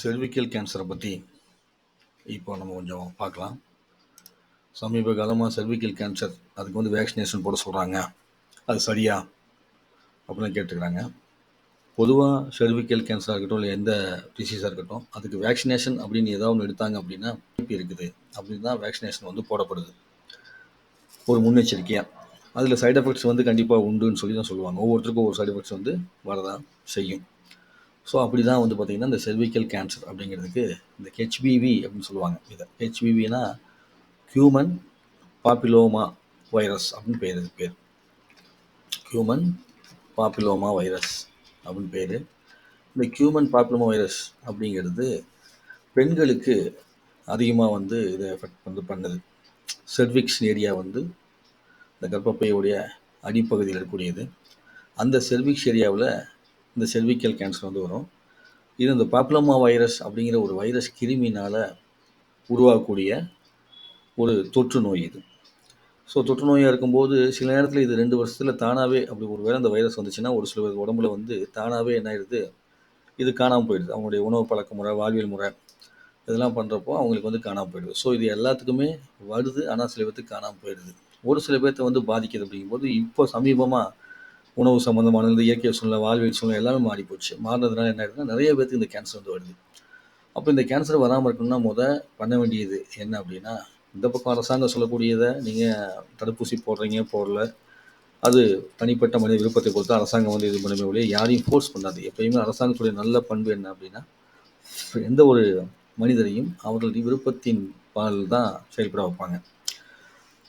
Cervical கேன்சரை பற்றி இப்போ நம்ம கொஞ்சம் பார்க்கலாம். சமீப காலமாக செர்விக்கல் கேன்சர் அதுக்கு வந்து வேக்சினேஷன் போட சொல்கிறாங்க அது சரியா அப்படின்னு கேட்டுக்கிறாங்க. பொதுவாக செர்விக்கல் கேன்சராக இருக்கட்டும் இல்லை எந்த டிசீஸாக இருக்கட்டும் அதுக்கு வேக்சினேஷன் அப்படின்னு ஏதாவது ஒன்று எடுத்தாங்க அப்படின்னா பிபி இருக்குது. அப்படின்னு தான் வேக்சினேஷன் வந்து போடப்படுது. ஒரு முன்னெச்சரிக்கையாக அதில் சைட் எஃபெக்ட்ஸ் வந்து கண்டிப்பாக உண்டுன்னு சொல்லி தான் சொல்லுவாங்க. ஒவ்வொருத்தருக்கும் ஒவ்வொரு சைடு எஃபெக்ட்ஸ் வந்து வரதான் செய்யும். ஸோ அப்படி தான் வந்து பார்த்திங்கன்னா இந்த செர்விக்கல் கேன்சர் அப்படிங்கிறதுக்கு இந்த ஹெச்பிவி அப்படின்னு சொல்லுவாங்க இதை. ஹெச்பிவினா ஹியூமன் பாப்பிலோமா வைரஸ் அப்படின்னு பேர் இது பேர். ஹியூமன் பாப்பிலோமா வைரஸ் அப்படின்னு பேர். இந்த ஹியூமன் பாப்பிலோமா வைரஸ் அப்படிங்கிறது பெண்களுக்கு அதிகமாக வந்து இதை எஃபெக்ட் வந்து பண்ணுது. செர்விக்ஸ் ஏரியா வந்து இந்த கர்ப்பப்பையுடைய அடிப்பகுதியில் இருக்கக்கூடியது. அந்த செர்விக்ஸ் ஏரியாவில் இந்த செல்விக்கல் கேன்சர் வந்து வரும். இது இந்த பாப்ளமா வைரஸ் அப்படிங்கிற ஒரு வைரஸ் கிருமினால் உருவாகக்கூடிய ஒரு தொற்று நோய் இது. ஸோ தொற்று நோயாக இருக்கும்போது சில நேரத்தில் இது ரெண்டு வருஷத்தில் தானாகவே அப்படி ஒரு வேளை அந்த வைரஸ் வந்துச்சுன்னா ஒரு சில பேர் உடம்புல வந்து தானாகவே என்ன ஆயிடுது? இது காணாமல் போயிடுது. அவங்களுடைய உணவு பழக்க முறை வாழ்வியல் முறை இதெல்லாம் பண்ணுறப்போ அவங்களுக்கு வந்து காணாமல் போயிடுது. ஸோ இது எல்லாத்துக்குமே வருது. ஆனால் சில பேர்த்துக்கு காணாமல் போயிடுது. ஒரு சில பேர்த்த வந்து பாதிக்குது அப்படிங்கும்போது இப்போ சமீபமாக உணவு சம்மந்தமான இந்த இயற்கை சூழ்நிலை வாழ்வியல் சூழ்நிலை எல்லாமே மாறி போச்சு மாறினதுனால என்ன ஆயிடுதுன்னா நிறைய பேருக்கு இந்த கேன்சர் வந்து வருது. அப்போ இந்த கேன்சர் வராமல் இருக்கணும்னா முத பண்ண வேண்டியது என்ன அப்படின்னா இந்த பக்கம் அரசாங்கம் சொல்லக்கூடியதை நீங்கள் தடுப்பூசி போடுறீங்க போடல. அது தனிப்பட்ட மனித விருப்பத்தை பொறுத்து அரசாங்கம் வந்து இது பண்ணுமே ஒழிய யாரையும் ஃபோர்ஸ் பண்ணாது. எப்பயுமே அரசாங்கத்துடைய நல்ல பண்பு என்ன அப்படின்னா எந்த ஒரு மனிதரையும் அவர்களுடைய விருப்பத்தின் பால் தான் செயல்பட வைப்பாங்க.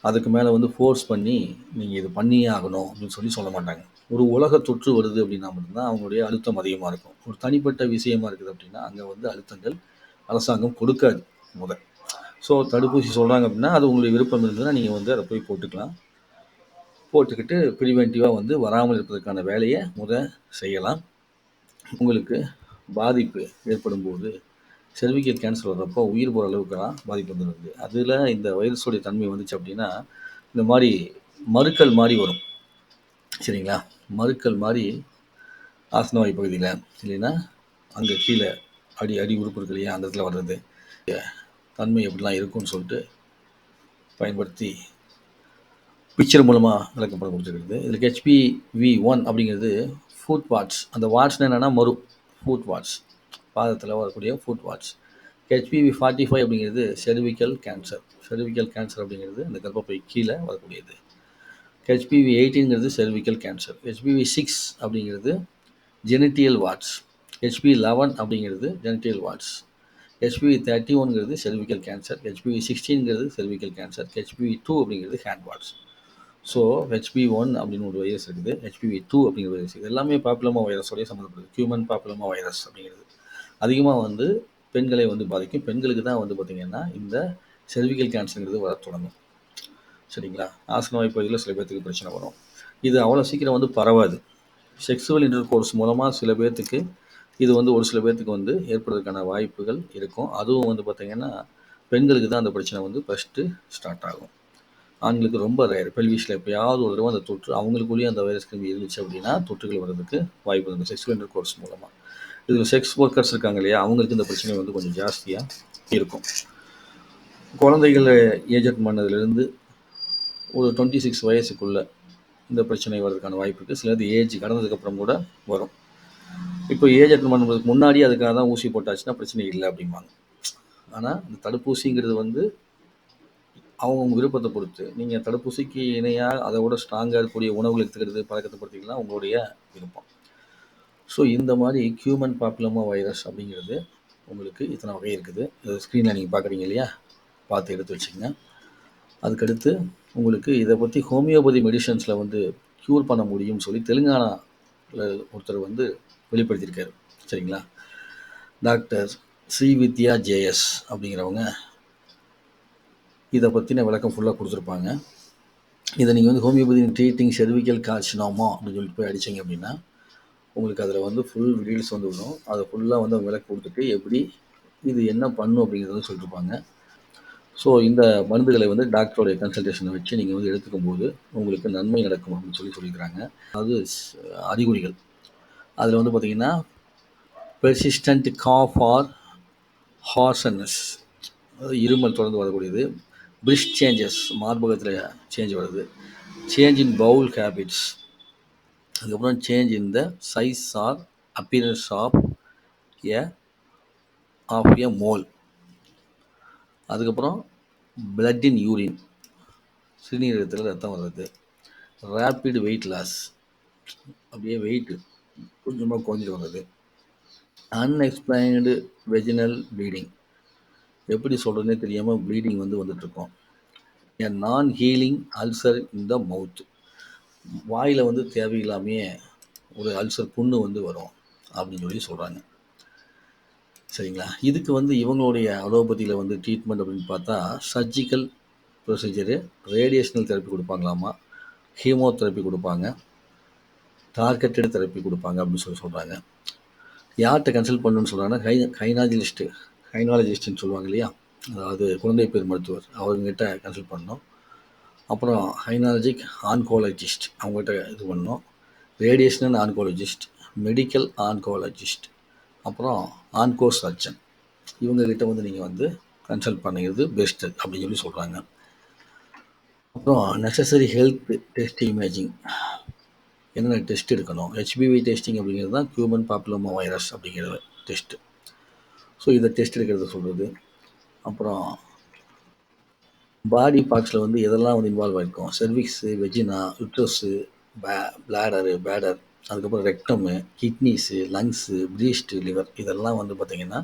அதுக்கு மேலே வந்து ஃபோர்ஸ் பண்ணி நீங்கள் இது பண்ணியே ஆகணும் அப்படின்னு சொல்லி சொல்ல மாட்டாங்க. ஒரு உலக தொற்று வருது அப்படின்னா மட்டும்தான் அவங்களுடைய அழுத்தம் அதிகமாக இருக்கும். ஒரு தனிப்பட்ட விஷயமா இருக்குது அப்படின்னா அங்கே வந்து அழுத்தங்கள் அரசாங்கம் கொடுக்காது முத. ஸோ தடுப்பூசி சொல்கிறாங்க அப்படின்னா அது உங்களுடைய விருப்பம் இருந்ததுன்னா நீங்கள் வந்து அதை போய் போட்டுக்கலாம். போட்டுக்கிட்டு ப்ரிவென்டிவாக வந்து வராமல் இருப்பதற்கான வேலையை முத செய்யலாம். உங்களுக்கு பாதிப்பு ஏற்படும் போது செர்விக்கல் கேன்சர் வர்றப்போ உயிர் போகிற அளவுக்குலாம் பாதிப்பு வந்துருக்கு. அதில் இந்த வைரஸோடைய தன்மை வந்துச்சு அப்படின்னா இந்த மாதிரி மறுக்கள் மாதிரி வரும். சரிங்களா? மறுக்கல் மாதிரி ஆசனவாய் பகுதியில் இல்லைன்னா அங்கே கீழே அடி அடி உறுப்பு இருக்கு இல்லையா? அந்த இடத்துல வர்றது. தன்மை எப்படிலாம் இருக்கும்னு சொல்லிட்டு பயன்படுத்தி பிக்சர் மூலமாக விளக்கப்படம் கொடுத்துருக்குது இதில் ஹெச்பி வி ஒன் அப்படிங்கிறது ஃபுட் வாட்ச் அந்த வாட்ச்னு என்னென்னா மறு ஃபுட் வாட்ச் பாதத்தில் வரக்கூடிய foot warts HPV forty five அப்படிங்கிறது செர்விக்கல் கேன்சர் செர்விக்கல் கேன்சர் அப்படிங்கிறது அந்த கர்ப்பப்பை கீழே வரக்கூடியது. ஹெச்பிவி எயிட்டிங்கிறது செர்விக்கல் கேன்சர் ஹெச்பிவி சிக்ஸ் அப்படிங்கிறது ஜெனிட்டியல் வாட்ச் ஹெச்பி லெவன் அப்படிங்கிறது ஜெனிட்டியல் வாட்ச் ஹெச்பிவி தேர்ட்டி ஒன்ங்கிறது செர்விக்கல் கேன்சர் ஹெச்பிவி சிக்ஸ்டீன்ங்கிறது செர்விக்கல் கேன்சர் ஹெச்பிவி டூ அப்படிங்கிறது ஹேண்ட் வாட்ச் ஸோ ஹெச்பி ஒன் அப்படின்னு ஒரு வைரஸ் இருக்குது. ஹெச்பிவி டூ அப்படிங்கிற வைரஸ் இது எல்லாமே பாப்புலமா வைரஸோடய சம்மந்தப்படுது ஹியூமன் பாப்புலமா வைரஸ் அப்படிங்கிறது. அதிகமாக வந்து பெண்களை வந்து பாதிக்கும். பெண்களுக்கு தான் வந்து பார்த்திங்கன்னா இந்த செல்விகள் கேன்சருங்கிறது வர தொடங்கும். சரிங்களா? ஆசனவாய் பகுதியில் சில பேர்த்துக்கு பிரச்சனை வரும். இது அவ்வளோ சீக்கிரம் வந்து பரவாது. செக்ஸுவல் இன்டர் கோர்ஸ் மூலமாக சில பேர்த்துக்கு இது வந்து ஒரு சில பேர்த்துக்கு வந்து ஏற்படுறதுக்கான வாய்ப்புகள் இருக்கும். அதுவும் வந்து பார்த்திங்கன்னா பெண்களுக்கு தான் அந்த பிரச்சனை வந்து ஃபஸ்ட்டு ஸ்டார்ட் ஆகும். ஆண்களுக்கு ரொம்ப ரேர் பெல்விஷில் எப்போயாவது ஒரு தடவை அந்த தொற்று அவங்களுக்குள்ளேயே அந்த வைரஸ் கிருமி இருந்துச்சு அப்படின்னா தொற்றுகள் வர்றதுக்கு வாய்ப்பு இருக்குது செக்ஸுவல் இன்டர் கோர்ஸ் மூலமாக இதில் செக்ஸ் ஒர்க்கர்ஸ் இருக்காங்க இல்லையா அவங்களுக்கு இந்த பிரச்சனை வந்து கொஞ்சம் ஜாஸ்தியாக இருக்கும். குழந்தைகளை ஏஜென்ட் பண்ணதுலேருந்து ஒரு டுவெண்ட்டி சிக்ஸ் வயசுக்குள்ளே இந்த பிரச்சனை வர்றதுக்கான வாய்ப்பு இருக்குது சிலது ஏஜ் கடந்ததுக்கப்புறம் கூட வரும். இப்போ ஏஜ் அட்டன் பண்ணுறதுக்கு முன்னாடி அதுக்காக தான் ஊசி போட்டாச்சுன்னா பிரச்சனை இல்லை அப்படிம்பாங்க. ஆனால் இந்த தடுப்பூசிங்கிறது வந்து அவங்க விருப்பத்தை பொறுத்து நீங்கள் தடுப்பூசிக்கு இணையாக அதை விட ஸ்ட்ராங்காக இருக்கக்கூடிய உணவுகள் எடுத்துக்கிறது பழக்கத்தை படுத்திக்கலாம் உங்களுடைய விருப்பம். ஸோ இந்த மாதிரி ஹியூமன் பாப்புலமா வைரஸ் அப்படிங்கிறது உங்களுக்கு இத்தனை வகை இருக்குது. இது ஸ்க்ரீனில் நீங்கள் பார்க்குறீங்க இல்லையா? பார்த்து எடுத்து வச்சுக்கங்க அதுக்கடுத்து உங்களுக்கு இதை பற்றி ஹோமியோபதி மெடிசன்ஸில் வந்து க்யூர் பண்ண முடியும்னு சொல்லி தெலுங்கானாவில் ஒருத்தர் வந்து வெளிப்படுத்தியிருக்காரு. சரிங்களா? டாக்டர் ஸ்ரீ வித்யா ஜேஎஸ் அப்படிங்கிறவங்க இதை பற்றின விளக்கம் ஃபுல்லாக கொடுத்துருப்பாங்க. இதை நீங்கள் வந்து ஹோமியோபதி ட்ரீட்டிங் செர்விக்கல் கார்சினோமா அப்படின்னு சொல்லிட்டு போய் அடித்தீங்க அப்படின்னா உங்களுக்கு அதில் வந்து ஃபுல் டீல்ஸ் வந்து வரும் அதை ஃபுல்லாக வந்து அவங்க விளக்கு கொடுத்துட்டு எப்படி இது என்ன பண்ணும் அப்படிங்கிறத சொல்லியிருப்பாங்க ஸோ இந்த மருந்துகளை வந்து டாக்டரோடைய கன்சல்டேஷனை வச்சு நீங்கள் வந்து எடுத்துக்கும் போது உங்களுக்கு நன்மை நடக்கும் அப்படின்னு சொல்லி சொல்லியிருக்கிறாங்க. அது அறிகுறிகள். அதில் வந்து பார்த்திங்கன்னா பெர்சிஸ்டன்ட் காஃப் ஆர் ஹார்சன்னஸ் அதாவது இருமல் தொடர்ந்து வரக்கூடியது. பிரிஷ் சேஞ்சஸ் மார்பகத்தில் சேஞ்ச் வருது. சேஞ்ச் இன் பவுல் ஹேபிட்ஸ் அதுக்கப்புறம் change in the size or appearance of a of a mole அதுக்கப்புறம் பிளட் இன் யூரின் சிறுநீரகத்தில் ரத்தம் வர்றது. ரேப்பிட் வெயிட் லாஸ் அப்படியே வெயிட் கொஞ்சமாக குறைஞ்சிட்டு வர்றது. அன்எக்ஸ்பிளைன்டு வெஜினல் ப்ளீடிங் எப்படி சொல்கிறதுனே தெரியாமல் ப்ளீடிங் வந்து வந்துட்டுருக்கோம் ஏ நான் ஹீலிங் அல்சர் இன் த மவுத் வாயில் வந்து தேவையில்லாமையே ஒரு அல்சர் புண்ணு வந்து வரும் அப்படின்னு சொல்லி சொல்கிறாங்க சரிங்களா? இதுக்கு வந்து இவங்களுடைய அலோபதியில் வந்து ட்ரீட்மெண்ட் அப்படின்னு பார்த்தா சர்ஜிக்கல் ப்ரொசீஜரு ரேடியேஷனல் தெரப்பி கொடுப்பாங்களாமா? ஹீமோதெரப்பி கொடுப்பாங்க. டார்கெட்டட் தெரப்பி கொடுப்பாங்க அப்படின்னு சொல்லி சொல்கிறாங்க யார்கிட்ட கன்சல்ட் பண்ணணும்னு சொல்கிறாங்கன்னா ஹை ஹைனாலஜிஸ்ட்டு ஹைனாலஜிஸ்ட்டுன்னு சொல்லுவாங்க இல்லையா? அதாவது குழந்தை பேர் மருத்துவர் அவங்ககிட்ட கன்சல்ட் பண்ணணும். அப்புறம் ஹைனாலஜிக் ஆன்கோலஜிஸ்ட் அவங்ககிட்ட இது பண்ணணும் ரேடியேஷனல் ஆன்கோலஜிஸ்ட் மெடிக்கல் ஆன்கோலஜிஸ்ட் அப்புறம் ஆன்கோ சர்ஜன் இவங்கக்கிட்ட வந்து நீங்கள் வந்து கன்சல்ட் பண்ணிக்கிறது பெஸ்ட்டு அப்படின்னு சொல்லி சொல்கிறாங்க அப்புறம் நெசசரி ஹெல்த் டெஸ்ட் இமேஜிங் என்னென்ன டெஸ்ட் எடுக்கணும்? ஹெச்பிவி டெஸ்டிங் அப்படிங்கிறது தான் ஹியூமன் பாப்புலோமா வைரஸ் அப்படிங்கிற டெஸ்ட்டு ஸோ இதை டெஸ்ட் எடுக்கிறத சொல்கிறது அப்புறம் பாடி பார்ட்ஸில் வந்து எதெல்லாம் வந்து இன்வால்வ் ஆகிருக்கும் செர்விக்ஸு வெஜினா யுட்ரஸு பே பிளாடரு பேடர் அதுக்கப்புறம் rectum kidneys lungs breast liver இதெல்லாம் வந்து பார்த்திங்கன்னா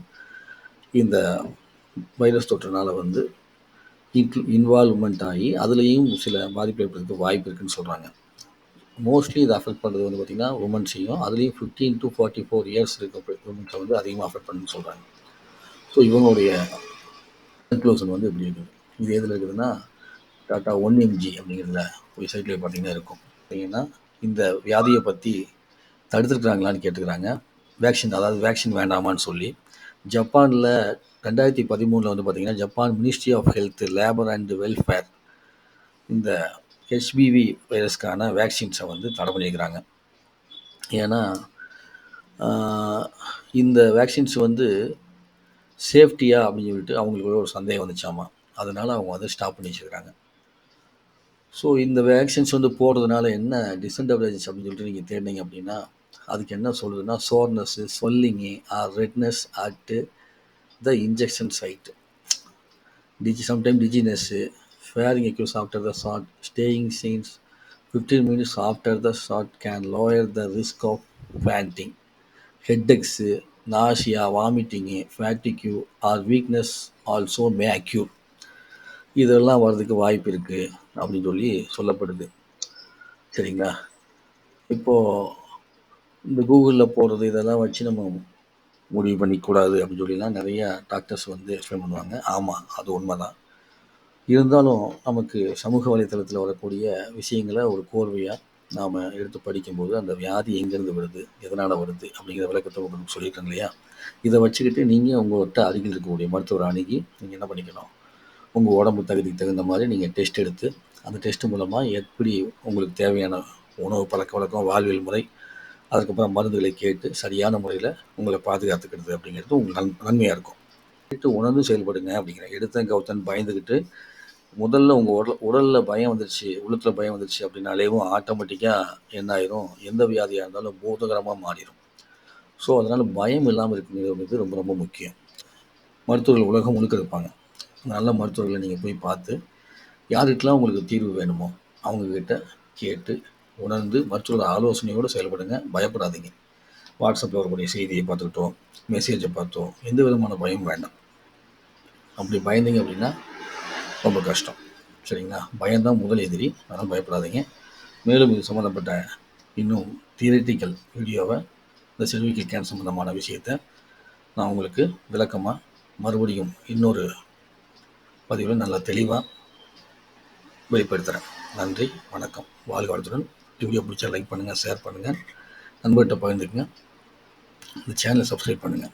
இந்த வைரஸ் தொற்றுனால் வந்து இன்க்ளூ இன்வால்வ்மெண்ட் ஆகி அதுலேயும் சில பாதிப்பு ஏற்படுறதுக்கு வாய்ப்பு இருக்குதுன்னு சொல்கிறாங்க மோஸ்ட்லி இதை அஃபெக்ட் பண்ணுறது வந்து பார்த்திங்கன்னா உமன்ஸையும் அதுலேயும் fifteen to forty four years இருக்க உமன்ஸை வந்து அதிகமாக அஃபெக்ட் பண்ணுன்னு சொல்கிறாங்க ஸோ இவங்களுடைய கன்க்ளூஷன் வந்து எப்படி இருக்குது. இது எதில் இருக்குதுன்னா டாட்டா ஒன் எம்ஜி அப்படிங்கிறத போய் சைட்டில் பார்த்தீங்கன்னா இருக்கும். பார்த்தீங்கன்னா இந்த வியாதியை பற்றி தடுத்துருக்குறாங்களான்னு கேட்டுக்கிறாங்க. வேக்சின் அதாவது வேக்சின் வேண்டாமான்னு சொல்லி. ஜப்பானில் ரெண்டாயிரத்தி பதிமூணில் வந்து பார்த்திங்கன்னா Japan ministry of health labour and welfare இந்த ஹெச்பிவி வைரஸ்க்கான வேக்சின்ஸை வந்து தடை பண்ணியிருக்கிறாங்க. ஏன்னா இந்த வேக்சின்ஸ் வந்து சேஃப்டியா அப்படின்னு சொல்லிட்டு அவங்களுக்குள்ள ஒரு சந்தேகம் வந்துச்சாமா? அதனால் அவங்க வந்து ஸ்டாப் பண்ணி வச்சுக்கிறாங்க. ஸோ இந்த வேக்சின்ஸ் வந்து போடுறதுனால என்ன டிஸ்அட்வான்டேஜஸ் அப்படின்னு சொல்லிட்டு நீங்கள் தேடினீங்க அப்படின்னா அதுக்கு என்ன சொல்லுதுன்னா சோர்னஸ்ஸு சொல்லிங்கு ஆர் ரெட்னஸ் ஆட்டு த injection site DG sometime டிஜினஸ்ஸு fairing excuse after the short staying scenes fifteen minutes after the short can lower the risk of ஃபேண்டிங் ஹெட்டெக்ஸு Nashiya vomiting fatigue R weakness also மே அக்யூர் இதெல்லாம் வர்றதுக்கு வாய்ப்பு இருக்குது அப்படின்னு சொல்லி சொல்லப்படுது. சரிங்களா? இப்போது இந்த கூகுளில் போடுறது இதெல்லாம் வச்சு நம்ம முடிவு பண்ணிக்கூடாது அப்படின்னு சொல்லிலாம் நிறைய டாக்டர்ஸ் வந்து எக்ஸ்பிளைன் பண்ணுவாங்க. ஆமாம் அது உண்மை தான் இருந்தாலும் நமக்கு சமூக வலைத்தளத்தில் வரக்கூடிய விஷயங்களை ஒரு கோர்வையாக நாம் எடுத்து படிக்கும்போது அந்த வியாதி எங்கேருந்து வருது எதனால் வருது அப்படிங்கிற விளக்கத்தை உங்களுக்கு சொல்லியிருக்காங்க இல்லையா? இதை வச்சுக்கிட்டு நீங்கள் உங்கள்கிட்ட அருகில் இருக்கக்கூடிய மருத்துவர் அணுகி நீங்கள் என்ன பண்ணிக்கணும்? உங்கள் உடம்பு தகுதிக்கு தகுந்த மாதிரி நீங்கள் டெஸ்ட் எடுத்து அந்த டெஸ்ட் மூலமாக எப்படி உங்களுக்கு தேவையான உணவு பழக்க வழக்கம் வாழ்வியல் முறை அதுக்கப்புறம் மருந்துகளை கேட்டு சரியான முறையில் உங்களை பாதுகாத்துக்கிறது அப்படிங்கிறது உங்களுக்கு நன் நன்மையாக இருக்கும். கேட்டு உணர்ந்து செயல்படுங்க அப்படிங்கிற எடுத்தன் கவுத்தன் பயந்துக்கிட்டு முதல்ல உங்கள் உடல் உடலில் பயம் வந்துருச்சு உள்ளத்தில் பயம் வந்துருச்சு அப்படின்னாலேவும் ஆட்டோமேட்டிக்காக என்ன ஆயிரும்? எந்த வியாதியாக இருந்தாலும் பூதகரமாக மாறிடும் ஸோ அதனால் பயம் இல்லாமல் இருக்குங்கிறது ரொம்ப ரொம்ப முக்கியம். மருத்துவர்கள் உலகம் முழுக்க இருப்பாங்க. நல்ல மருத்துவர்களை நீங்கள் போய் பார்த்து யாருக்கெல்லாம் உங்களுக்கு தீர்வு வேணுமோ அவங்கக்கிட்ட கேட்டு உணர்ந்து மருத்துவர்கள் ஆலோசனையோடு செயல்படுங்க. பயப்படாதீங்க. வாட்ஸ்அப்பில் வரக்கூடிய செய்தியை பார்த்துக்கிட்டோம் மெசேஜை பார்த்தோம் எந்த விதமான பயம் வேண்டாம். அப்படி பயந்தீங்க அப்படின்னா ரொம்ப கஷ்டம். சரிங்களா? பயம்தான் முதல் எதிரி. அதனால் பயப்படாதீங்க. மேலும் இது சம்மந்தப்பட்ட இன்னும் தியரிட்டிக்கல் வீடியோவை இந்த செல்விக்கல் கேன் சம்மந்தமான விஷயத்தை நான் உங்களுக்கு விளக்கமாக மறுபடியும் இன்னொரு பதிவில் நல்லா தெளிவாக வெளிப்படுத்துகிறேன் நன்றி வணக்கம். வாழ்க வளத்துடன் வீடியோ பிடிச்சா லைக் பண்ணுங்கள் ஷேர் பண்ணுங்கள் நண்பர்கிட்ட பகிர்ந்துக்குங்க. இந்த சேனலை சப்ஸ்கிரைப் பண்ணுங்கள்